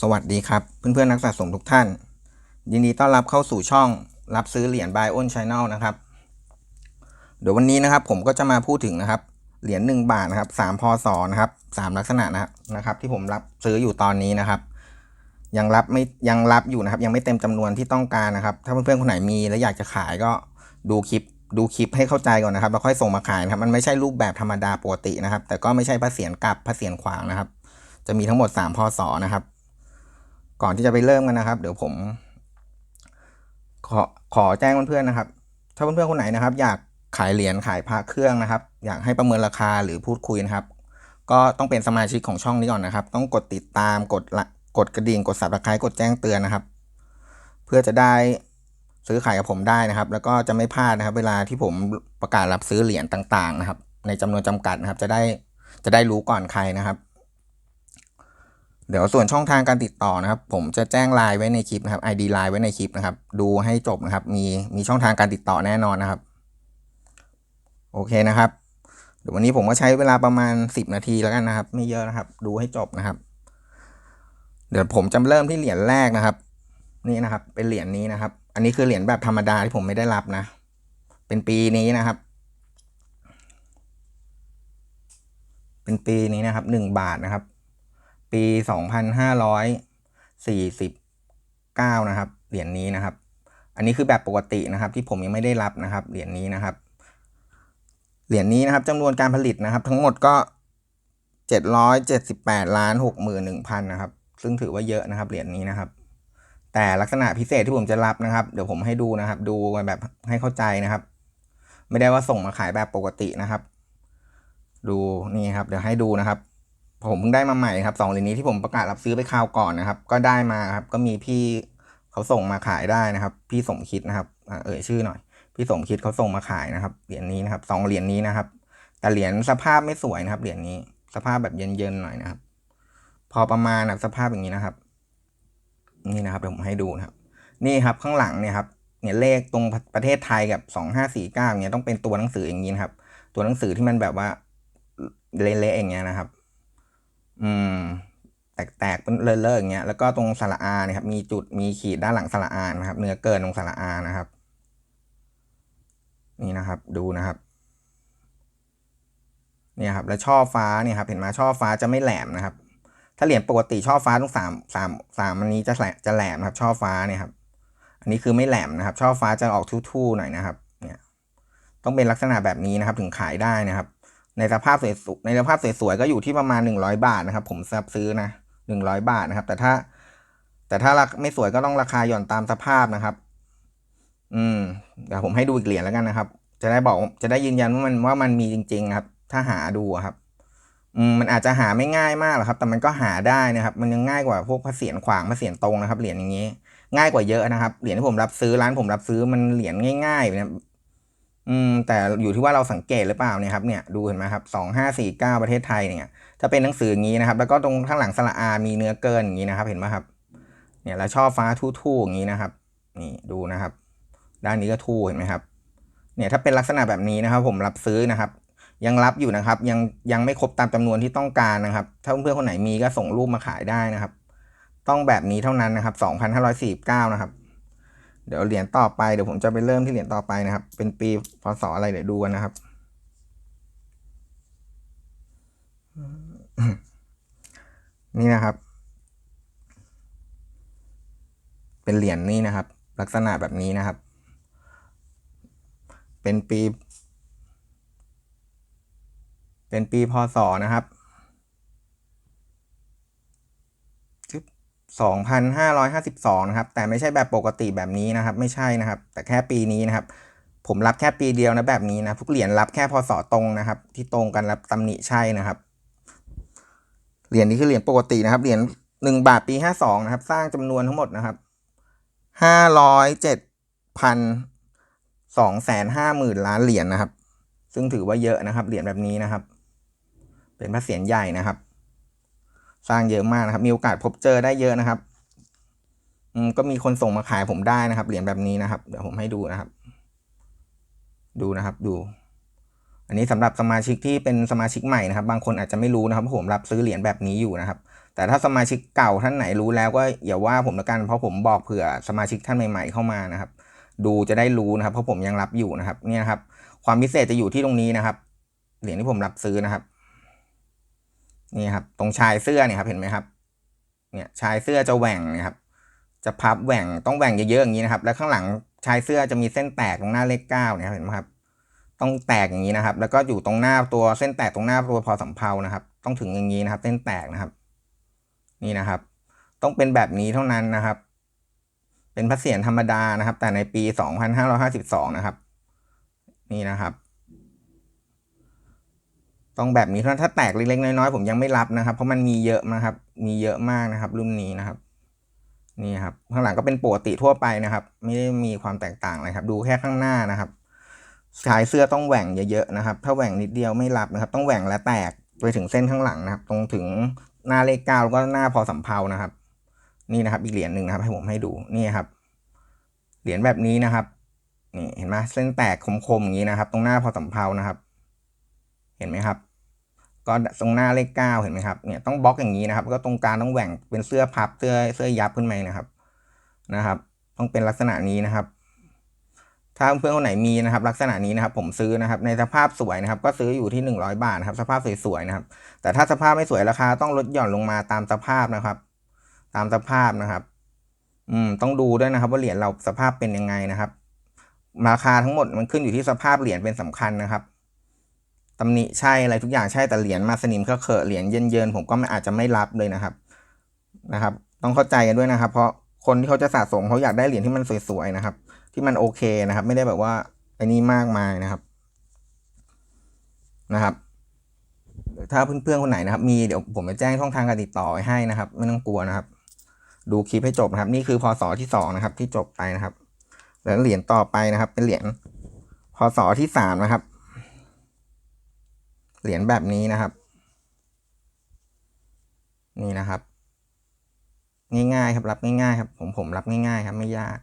สวัสดีครับ เพื่อนๆนักสะสมทุกท่าน ยินดีต้อนรับเข้าสู่ช่องรับซื้อเหรียญ Buy on Channel นะครับ เดี๋ยววันนี้นะครับผมก็จะมาพูดถึงนะครับ เหรียญ1บาทนะครับ3พศนะครับ3ลักษณะนะนะครับ ที่ผมรับซื้ออยู่ตอนนี้นะครับ ยังรับไม่ยังรับอยู่นะครับ ยังไม่เต็มจำนวนที่ต้องการนะครับ ถ้าเพื่อนๆคนไหนมีและอยากจะขายก็ดูคลิปดูคลิปให้เข้าใจก่อนนะครับแล้วค่อยส่งมาขายนะครับ มันไม่ใช่รูปแบบธรรมดาปกตินะครับ แต่ก็ไม่ใช่พระเศียรกลับพระเศียรขวางนะครับ จะมีทั้งหมด3พศนะครับ ก่อนที่จะไปเริ่มกันนะครับ เดี๋ยวผม ขอขอแจ้งเพื่อนๆนะครับ ถ้าเพื่อนๆคนไหนนะครับ อยากขายเหรียญขายพระเครื่องนะครับ อยากให้ประเมินราคาหรือพูดคุยนะครับ ก็ต้องเป็นสมาชิกของช่องนี้ก่อนนะครับ ต้องกดติดตามกดกดกระดิ่งกด subscribe กดแจ้งเตือนนะครับ เพื่อจะได้ซื้อขายกับผมได้นะครับ แล้วก็จะไม่พลาดนะครับ เวลาที่ผมประกาศรับซื้อเหรียญต่าง ๆ นะครับ ในจำนวนจำกัดนะครับ จะได้จะได้รู้ก่อนใครนะครับ เดี๋ยวส่วนช่องทางการติดต่อนะครับ ผมจะแจ้งไลน์ไว้ในคลิปนะครับ ID ไลน์ไว้ในคลิปนะครับ ดูให้จบนะครับ มีมีช่องทางการติดต่อแน่นอนนะครับ โอเคนะครับเดี๋ยววันนี้ผมก็ใช้เวลาประมาณ 10 นาทีแล้วกันนะครับ ไม่เยอะนะครับ ดูให้จบนะครับ เดี๋ยวผมจะเริ่มที่เหรียญแรกนะครับ นี่นะครับ เป็นเหรียญนี้นะครับ อันนี้คือเหรียญแบบธรรมดาที่ผมไม่ได้รับนะ เป็นปีนี้นะครับ เป็นปีนี้นะครับหนึ่งบาทนะครับ ปีสองพันห้าร้อยสี่สิบเก้านะครับ เหรียญนี้นะครับ อันนี้คือแบบปกตินะครับ ที่ผมยังไม่ได้รับนะครับ เหรียญนี้นะครับ เหรียญนี้นะครับจำนวนการผลิตนะครับ ทั้งหมดก็เจ็ดร้อยเจ็ดสิบแปดล้านหกหมื่นหนึ่งพันนะครับ ซึ่งถือว่าเยอะนะครับ เหรียญนี้นะครับ แต่ลักษณะพิเศษที่ผมจะรับนะครับ เดี๋ยวผมให้ดูนะครับ ดูแบบให้เข้าใจนะครับ ไม่ได้ว่าส่งมาขายแบบปกตินะครับ ดูนี่ครับ เดี๋ยวให้ดูนะครับ ผมเพิ่งได้มาใหม่ครับสองเหรียญนี้ที่ผมประกาศรับซื้อไปคราวก่อนนะครับ ก็ได้มาครับก็มีพี่เขาส่งมาขายได้นะครับ พี่สมคิดนะครับเอ่ยชื่อหน่อย พี่สมคิดเขาส่งมาขายนะครับเหรียญนี้นะครับสองเหรียญนี้นะครับ แต่เหรียญสภาพไม่สวยนะครับเหรียญนี้สภาพแบบเย็นๆหน่อยนะครับ พอประมาณแบบสภาพอย่างนี้นะครับ นี่นะครับเดี๋ยวผมให้ดูนะครับ นี่ครับข้างหลังเนี่ยครับเนี่ยเลขตรงประเทศไทยกับสองห้าสี่เก้าเนี่ยต้องเป็นตัวหนังสืออย่างนี้นะครับ ตัวหนังสือที่มันแบบว่าเละๆอย่างเงี้ยนะครับ อืม แตกๆเป็นเลอะๆอย่างเงี้ย แล้วก็ตรงสระอาเนี่ยครับ มีจุดมีขีดด้านหลังสระอานะครับ เนื้อเกินตรงสระอานะครับ นี่นะครับ ดูนะครับ เนี่ยครับ แล้วช่อฟ้าเนี่ยครับ เห็นไหมช่อฟ้าจะไม่แหลมนะครับ ถ้าเหรียญปกติช่อฟ้าต้องสามสามสามอันนี้จะแหลมจะแหลมนะครับ ช่อฟ้าเนี่ยครับ อันนี้คือไม่แหลมนะครับ ช่อฟ้าจะออกทู่ๆหน่อยนะครับ เนี่ย ต้องเป็นลักษณะแบบนี้นะครับ ถึงขายได้นะครับ ในสภาพสวยๆในสภาพสวยๆก็อยู่ที่ประมาณหนึ่งร้อยบาทนะครับ ผมซับซื้อนะหนึ่งร้อยบาทนะครับ แต่ถ้า แต่ถ้าราไม่สวยก็ต้องราคาหย่อนตามสภาพนะครับ อืมเดี๋ยวผมให้ดูอีกเหรียญแล้วกันนะครับ จะได้บอกจะได้ยืนยันว่ามันว่ามันมีจริง ๆ ครับ ถ้าหาดูครับอืมมันอาจจะหาไม่ง่ายมากหรอกครับ แต่มันก็หาได้นะครับ มันยังง่ายกว่าพวกพระเศียรขวางพระเศียรตรงนะครับเหรียญอย่างนี้ ง่ายกว่าเยอะนะครับเหรียญที่ผมรับซื้อร้านผมรับซื้อมันเหรียญง่ายๆนะ อืมแต่อยู่ที่ว่าเราสังเกตหรือเปล่าเนี่ยครับเนี่ยดูเห็นไหมครับสองห้าสี่เก้าประเทศไทยเนี่ยถ้าเป็นหนังสืออย่างนี้นะครับ แล้วก็ตรงข้างหลังสระอามีเนื้อเกินอย่างนี้นะครับ เห็นไหมครับ เนี่ยแล้วช่อฟ้าทู่ๆอย่างนี้นะครับ นี่ดูนะครับ ด้านนี้ก็ทู่เห็นไหมครับ เนี่ยถ้าเป็นลักษณะแบบนี้นะครับ ผมรับซื้อนะครับ ยังรับอยู่นะครับ ยังยังไม่ครบตามจำนวนที่ต้องการนะครับ ถ้าเพื่อนๆคนไหนมีก็ส่งรูปมาขายได้นะครับ ต้องแบบนี้เท่านั้นนะครับสองพันห้าร้อยสี่เก้านะครับ เดี๋ยวเหรียญต่อไปเดี๋ยวผมจะไปเริ่มที่เหรียญต่อไปนะครับ เป็นปีพศอะไรเดี๋ยวดูกันนะครับ นี่นะครับ เป็นเหรียญนี่นะครับ ลักษณะแบบนี้นะครับ เป็นปี เป็นปีพศนะครับ สองพันห้าร้อยห้าสิบสองนะครับ แต่ไม่ใช่แบบปกติแบบนี้นะครับ ไม่ใช่นะครับ แต่แค่ปีนี้นะครับ ผมรับแค่ปีเดียวนะแบบนี้นะทุกเหรียญรับแค่พศตรงนะครับ ที่ตรงกันรับตำหนิใช่นะครับ เหรียญนี้คือเหรียญปกตินะครับ เหรียญหนึ่งบาทปีห้าสองนะครับ สร้างจำนวนทั้งหมดนะครับห้าร้อยเจ็ดพันสองแสนห้าหมื่นล้านเหรียญนะครับ ซึ่งถือว่าเยอะนะครับ เหรียญแบบนี้นะครับ เป็นพระเศียรใหญ่นะครับ สร้างเยอะมากนะครับ มีโอกาสพบเจอได้เยอะนะครับอืมก็มีคนส่งมาขายผมได้นะครับ เหรียญแบบนี้นะครับ เดี๋ยวผมให้ดูนะครับ ดูนะครับดู อันนี้สำหรับสมาชิกที่เป็นสมาชิกใหม่นะครับ บางคนอาจจะไม่รู้นะครับผมรับซื้อเหรียญแบบนี้อยู่นะครับ แต่ถ้าสมาชิกเก่าท่านไหนรู้แล้วก็อย่าว่าผมละกัน เพราะผมบอกเผื่อสมาชิกท่านใหม่ ๆ เข้ามานะครับ ดูจะได้รู้นะครับ เพราะผมยังรับอยู่นะครับ เนี่ยครับ ความพิเศษจะอยู่ที่ตรงนี้นะครับ เหรียญที่ผมรับซื้อนะครับ นี่ครับ ตรงชายเสื้อเนี่ยครับเห็นไหมครับ เนี่ยชายเสื้อจะแหว่งนะครับ จะพับแหว่งต้องแหว่งเยอะๆอย่างนี้นะครับ แล้วข้างหลังชายเสื้อจะมีเส้นแตกตรงหน้าเลขเก้าเนี่ยเห็นไหมครับ ต้องแตกอย่างนี้นะครับ แล้วก็อยู่ตรงหน้าตัวเส้นแตกตรงหน้าตัวพอสำเพานะครับ ต้องถึงอย่างนี้นะครับ เส้นแตกนะครับ นี่นะครับ ต้องเป็นแบบนี้เท่านั้นนะครับ เป็นพระเศียรธรรมดานะครับ แต่ในปี 2552 นะครับ นี่นะครับ ต้องแบบนี้เท่านั้นถ้าแตกเล็กๆน้อยๆผมยังไม่รับนะครับ เพราะมันมีเยอะนะครับ มีเยอะมากนะครับ รุ่นนี้นะครับ นี่ครับข้างหลังก็เป็นปกติทั่วไปนะครับ ไม่ได้มีความแตกต่างอะไรครับ ดูแค่ข้างหน้านะครับชายเสื้อต้องแหว่งเยอะๆนะครับ ถ้าแหว่งนิดเดียวไม่รับนะครับ ต้องแหว่งและแตกไปถึงเส้นข้างหลังนะครับ ตรงถึงหน้าเลขเก้าแล้วก็หน้าพอสำเพานะครับ นี่นะครับ อีกเหรียญหนึ่งนะครับ ให้ผมให้ดูนี่ครับ เหรียญแบบนี้นะครับนี่เห็นไหมเส้นแตกคมๆอย่างนี้นะครับ ตรงหน้าพอสำเพานะครับ เห็นไหมครับ ก็ตรงหน้าเลขเก้าเห็นไหมครับเนี่ยต้องบล็อกอย่างนี้นะครับ ก็ตรงกลางต้องแหว่งเป็นเสื้อพับเสื้อเสื้อยับขึ้นมานะครับนะครับ ต้องเป็นลักษณะนี้นะครับ ถ้าเพื่อนคนไหนมีนะครับ ลักษณะนี้นะครับ ผมซื้อนะครับ ในสภาพสวยนะครับ ก็ซื้ออยู่ที่หนึ่งร้อยบาทนะครับ สภาพสวยๆนะครับ แต่ถ้าสภาพไม่สวยราคาต้องลดหย่อนลงมาตามสภาพนะครับ ตามสภาพนะครับ อืมต้องดูด้วยนะครับ ว่าเหรียญเราสภาพเป็นยังไงนะครับราคาทั้งหมดมันขึ้นอยู่ที่สภาพเหรียญเป็นสำคัญนะครับ ตำหนิใช่อะไรทุกอย่างใช่แต่เหรียญมาสนิมเคอะเขอะเหรียญเยินๆผมก็ไม่อาจจะไม่รับเลยนะครับนะครับ ต้องเข้าใจกันด้วยนะครับ เพราะคนที่เขาจะสะสมเขาอยากได้เหรียญที่มันสวยๆนะครับ ที่มันโอเคนะครับ ไม่ได้แบบว่าไอ้นี่มากมายนะครับนะครับถ้าเพื่อนๆคนไหนนะครับ มีเดี๋ยวผมจะแจ้งช่องทางการติดต่อให้นะครับ ไม่ต้องกลัวนะครับ ดูคลิปให้จบนะครับ นี่คือพศที่สองนะครับ ที่จบไปนะครับแล้วเหรียญต่อไปนะครับ เป็นเหรียญพศที่สามนะครับ เหรียญแบบนี้นะครับ นี่นะครับ ง่ายๆครับรับง่ายๆครับผมผมรับง่ายๆครับไม่ยาก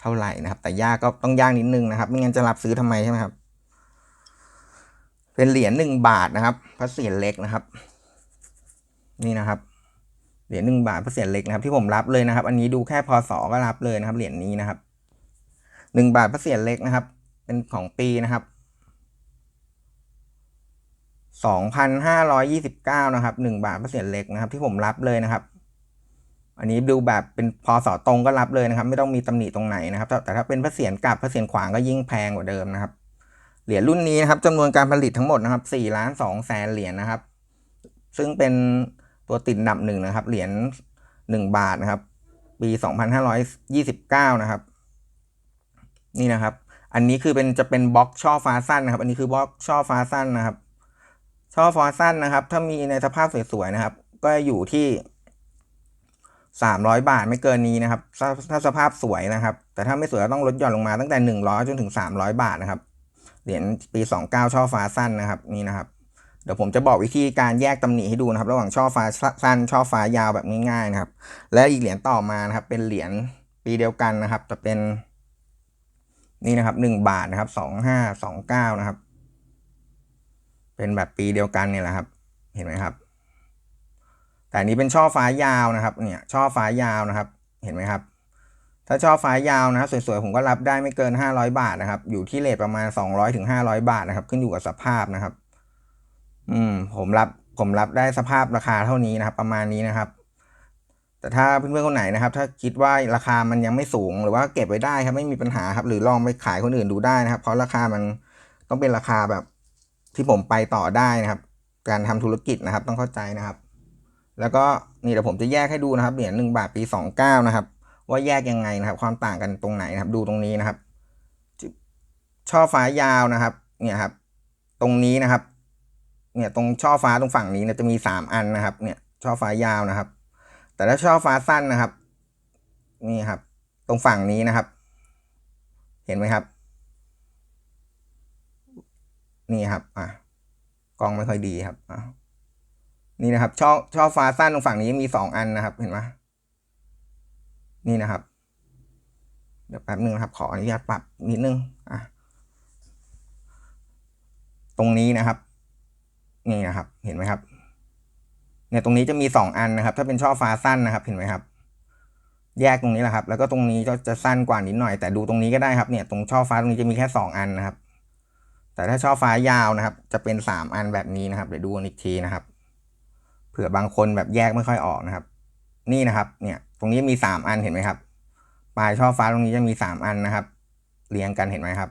เท่าไหร่นะครับ แต่ยากก็ต้องยากนิดนึงนะครับ ไม่งั้นจะรับซื้อทำไมใช่ไหมครับ เป็นเหรียญหนึ่งบาทนะครับพระเศียรเล็กนะครับ นี่นะครับเหรียญหนึ่งบาทพระเศียรเล็กนะครับที่ผมรับเลยนะครับ อันนี้ดูแค่พศก็รับเลยนะครับเหรียญนี้นะครับหนึ่งบาทพระเศียรเล็กนะครับ เป็นของปีนะครับ สองพันะครับหนึ่งบาทเปอร์เซ็นต์เล็กนะครับ ที่ผมรับเลยนะครับ อันนี้ดูแบบเป็นพอสอตรงก็รับเลยนะครับ ไม่ต้องมีตำหนิตรงไหนนะครับ แต่ถ้าเป็นเปอร์เซ็นต์กลับเปอร์เซ็นต์ขวางก็ยิ่งแพงกว่าเดิมนะครับ เหรียญรุ่นนี้นะครับจำนวนการผลิตทั้งหมดนะครับสี่ล้านสองแสนเหรียญนะครับ ซึ่งเป็นตัวติดอันดับหนึ่งนะครับ เหรียญหนึ่งบาทนะครับ ปีสองพันห้าร้อยยี่สิบเก้านะครับ นี่นะครับ อันนี้คือเป็นจะเป็นบล็อกช่อฟ้าสั้นนะครับ อันนี้คือบล็อกช่อฟ้าสั้นนะครับ ช่อฟอสั้นนะครับ ถ้ามีในสภาพสวยๆนะครับ ก็อยู่ที่สามร้อยบาทไม่เกินนี้นะครับถ้าถ้าสภาพสวยนะครับ แต่ถ้าไม่สวยก็ต้องลดหย่อนลงมาตั้งแต่หนึ่งร้อยจนถึงสามร้อยบาทนะครับ เหรียญปีสองเก้าช่อฟ้าสั้นนะครับนี่นะครับ เดี๋ยวผมจะบอกวิธีการแยกตำหนิให้ดูนะครับ ระหว่างช่อฟ้าสั้นช่อฟ้ายาวแบบง่ายๆนะครับ และอีกเหรียญต่อมานะครับ เป็นเหรียญปีเดียวกันนะครับ จะเป็นนี่นะครับหนึ่งบาทนะครับสองห้าสองเก้านะครับ เป็นแบบปีเดียวกันเนี่ยแหละครับ เห็นไหมครับ แต่อันนี้เป็นช่อฟ้ายาวนะครับ เนี่ยช่อฟ้ายาวนะครับ เห็นไหมครับ ถ้าช่อฟ้ายาวนะครับสวยๆผมก็รับได้ไม่เกินห้าร้อยบาทนะครับ อยู่ที่เลทประมาณสองร้อยถึงห้าร้อยบาทนะครับ ขึ้นอยู่กับสภาพนะครับ อืม ผมรับผมรับได้สภาพราคาเท่านี้นะครับ ประมาณนี้นะครับ แต่ถ้าเพื่อนๆคนไหนนะครับ ถ้าคิดว่าราคามันยังไม่สูงหรือว่าเก็บไว้ได้ครับไม่มีปัญหาครับ หรือลองไปขายคนอื่นดูได้นะครับ เพราะราคามันต้องเป็นราคาแบบ ที่ผมไปต่อได้นะครับ การทำธุรกิจนะครับ ต้องเข้าใจนะครับ แล้วก็นี่เดี๋ยวผมจะแยกให้ดูนะครับเหรียญหนึ่งบาทปีสองเก้านะครับ ว่าแยกยังไงนะครับ ความต่างกันตรงไหนนะครับ ดูตรงนี้นะครับ ช่อฟ้ายาวนะครับ เนี่ยครับ ตรงนี้นะครับ เนี่ยตรงช่อฟ้าตรงฝั่งนี้เนี่ยจะมีสามอันนะครับ เนี่ยช่อฟ้ายาวนะครับ แต่ถ้าช่อฟ้าสั้นนะครับ นี่ครับ ตรงฝั่งนี้นะครับ เห็นไหมครับ นี่ครับ อะกล้องไม่ค่อยดีครับอะนี่นะครับ ช่อช่อฟ้าสั้นตรงฝั่งนี้มีสองอันนะครับ เห็นไหมนี่นะครับ เดี๋ยวแป๊บนึงนะครับ ขออนุญาตปรับนิดนึง อะ ตรงนี้นะครับ นี่นะครับ เห็นไหมครับ เนี่ยตรงนี้จะมีสองอันนะครับ ถ้าเป็นช่อฟ้าสั้นนะครับ เห็นไหมครับ แยกตรงนี้แหละครับ แล้วก็ตรงนี้ก็จะสั้นกว่านิดหน่อย แต่ดูตรงนี้ก็ได้ครับ เนี่ย ตรงช่อฟ้าตรงนี้จะมีแค่สองอันนะครับ แต่ถ้าช่อฟ้ายาวนะครับ จะเป็นสามอันแบบนี้นะครับ เดี๋ยวดูกันอีกทีนะครับ เผื่อบางคนแบบแยกไม่ค่อยออกนะครับ นี่นะครับ เนี่ย ตรงนี้มีสามอันเห็นไหมครับ ปลายช่อฟ้าตรงนี้จะมีสามอันนะครับ เรียงกันเห็นไหมครับ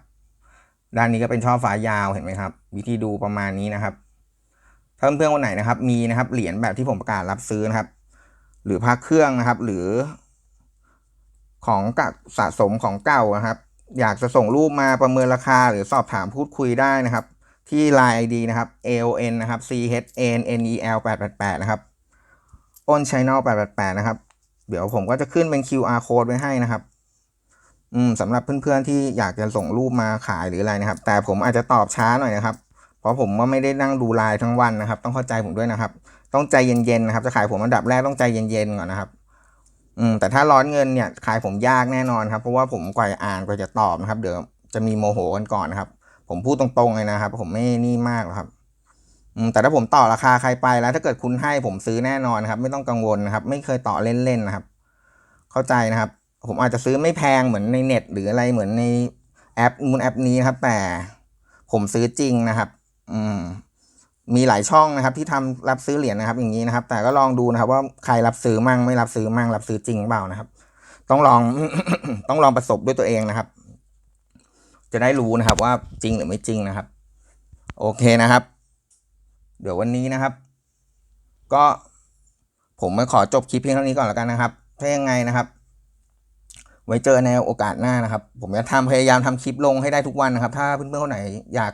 ด้านนี้ก็เป็นช่อฟ้ายาวเห็นไหมครับ วิธีดูประมาณนี้นะครับถ้าเพื่อนๆคนไหนนะครับ มีนะครับเหรียญแบบที่ผมประกาศรับซื้อนะครับ หรือพระเครื่องนะครับ หรือของกักสะสมของเก่านะครับ อยากจะส่งรูปมาประเมินราคาหรือสอบถามพูดคุยได้นะครับ ที่ Line ID นะครับ AON นะครับ C H A N N E L 888นะครับ on channel 888นะครับ เดี๋ยวผมก็จะขึ้นเป็น QR code ไว้ให้นะครับ อืมสำหรับเพื่อนๆที่อยากจะส่งรูปมาขายหรืออะไรนะครับ แต่ผมอาจจะตอบช้าหน่อยนะครับ เพราะผมว่าไม่ได้นั่งดูไลน์ทั้งวันนะครับ ต้องเข้าใจผมด้วยนะครับ ต้องใจเย็นๆนะครับ จะขายผมอันดับแรกต้องใจเย็นๆก่อนนะครับ อืมแต่ถ้าร้อนเงินเนี่ยขายผมยากแน่นอนครับ เพราะว่าผมกว่าจะอ่านกว่าจะตอบนะครับ เดี๋ยวจะมีโมโหกันก่อนนะครับ ผมพูดตรงๆเลยนะครับ ผมไม่นี่มากหรอกครับอืมแต่ถ้าผมต่อราคาใครไปแล้ว ถ้าเกิดคุณให้ผมซื้อแน่นอนนครับ ไม่ต้องกังวลนะครับ ไม่เคยต่อเล่นๆนะครับ เข้าใจนะครับ ผมอาจจะซื้อไม่แพงเหมือนในเน็ต หรืออะไรเหมือนในแอปมูนแอปนี้นะครับ แต่ผมซื้อจริงนะครับ อืม มีหลายช่องนะครับ ที่ทำรับซื้อเหรียญนะครับ อย่างนี้นะครับ แต่ก็ลองดูนะครับ ว่าใครรับซื้อมั่งไม่รับซื้อมั่งรับซื้อจริงเปล่านะครับ ต้องลองต้องลองประสบด้วยตัวเองนะครับ จะได้รู้นะครับ ว่าจริงหรือไม่จริงนะครับ โอเคนะครับ เดี๋ยววันนี้นะครับ ก็ผมมาขอจบคลิปเพียงเท่านี้ก่อนแล้วกันนะครับ ถ้ายังไงนะครับ ไว้เจอในโอกาสหน้านะครับ ผมจะทำพยายามทำคลิปลงให้ได้ทุกวันนะครับ ถ้าเพื่อนๆคนไหนอยาก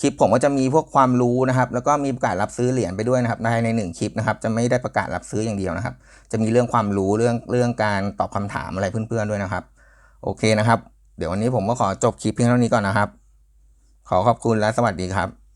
คลิปผมก็จะมีพวกความรู้นะครับ แล้วก็มีประกาศรับซื้อเหรียญไปด้วยนะครับในในหนึ่งคลิปนะครับ จะไม่ได้ประกาศรับซื้ออย่างเดียวนะครับ จะมีเรื่องความรู้เรื่องเรื่องการตอบคำถามอะไรเพื่อนๆด้วยนะครับ โอเคนะครับ เดี๋ยววันนี้ผมก็ขอจบคลิปเพียงเท่านี้ก่อนนะครับ ขอขอบคุณและสวัสดีครับ